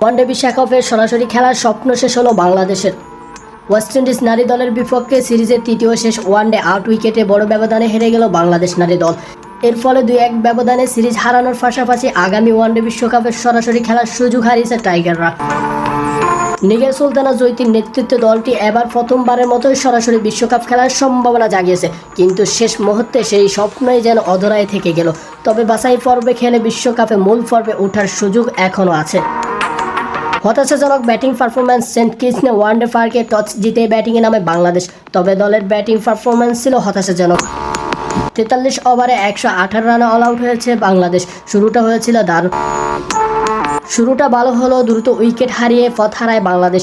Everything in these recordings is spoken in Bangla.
ওয়ানডে বিশ্বকাপের সরাসরি খেলার স্বপ্ন শেষ হলো বাংলাদেশের। ওয়েস্ট ইন্ডিজ নারী দলের বিপক্ষে সিরিজের তৃতীয় শেষ ওয়ানডে আউট উইকেটে বড় ব্যবধানে হেরে গেল বাংলাদেশ নারী দল। এর ফলে দুই এক ব্যবধানে সিরিজ হারানোর পাশাপাশি আগামী ওয়ানডে বিশ্বকাপের সরাসরি খেলার সুযোগ হারিয়েছে টাইগাররা। নিগের সুলতানা জৈতির নেতৃত্বে দলটি এবার প্রথমবারের মতোই সরাসরি বিশ্বকাপ খেলার সম্ভাবনা জাগিয়েছে, কিন্তু শেষ মুহূর্তে সেই স্বপ্নই যেন অধরায় থেকে গেল। তবে বাছাই পর্বে খেলে বিশ্বকাপে মূল পর্বে ওঠার সুযোগ এখনও আছে। হতাশাজনক ব্যাটিং পারফরম্যান্স সেন্ট কিটসনে ওয়ানডে পার্কে টচ জিতে ব্যাটিংয়ে নামে বাংলাদেশ, তবে দলের ব্যাটিং পারফরম্যান্স ছিল হতাশাজনক। তেতাল্লিশ ওভারে একশো আঠারো রানে অল আউট হয়েছে বাংলাদেশ, শুরুটা হয়েছিল দারুণ। শুরুটা ভালো হলো দ্রুত উইকেট হারিয়ে পথ হারায় বাংলাদেশ।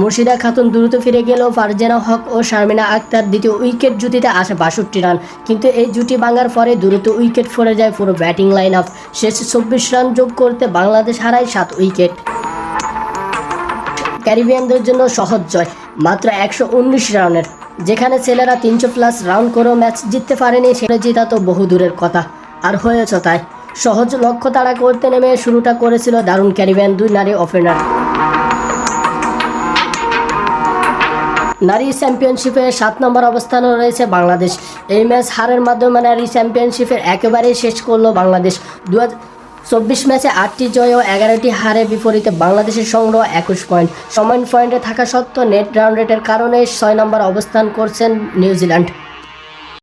মুর্শিদা খাতুন দ্রুত ফিরে গেল ফারজানা হক ও শারমিনা আক্তার দ্বিতীয় উইকেট জুটিতে আসে বাষট্টি রান, কিন্তু এই জুটি ভাঙার পরে দ্রুত উইকেট পড়ে যায় পুরো ব্যাটিং লাইন আপ শেষ চব্বিশ রান যোগ করতে বাংলাদেশ হারায় সাত উইকেট। ক্যারিবিয়ানদের জন্য সহজ জয়, মাত্র একশো উনিশ রানের, যেখানে ছেলেরা তিনশো প্লাস রাউন্ড করেও ম্যাচ জিততে পারেনি সেটা জেতা তো বহু দূরের কথা। আর হয়েছে তাই, সহজ লক্ষ্য তাড়া করতে নেমে শুরুটা করেছিল দারুণ ক্যারিবিয়ান দুই নারী ওপেনার নারী চ্যাম্পিয়নশিপে সাত নম্বর অবস্থানে রয়েছে বাংলাদেশ। এই ম্যাচ হারের মাধ্যমে নারী চ্যাম্পিয়নশিপের একেবারেই শেষ করল বাংলাদেশ। দু হাজার চব্বিশ ম্যাচে আটটি জয় ও এগারোটি হারে বিপরীতে বাংলাদেশের সংগ্রহ একুশ পয়েন্ট। সমান পয়েন্টে থাকা সত্ত্বেও নেট রান রেটের কারণে ছয় নম্বর অবস্থান করছেন নিউজিল্যান্ড।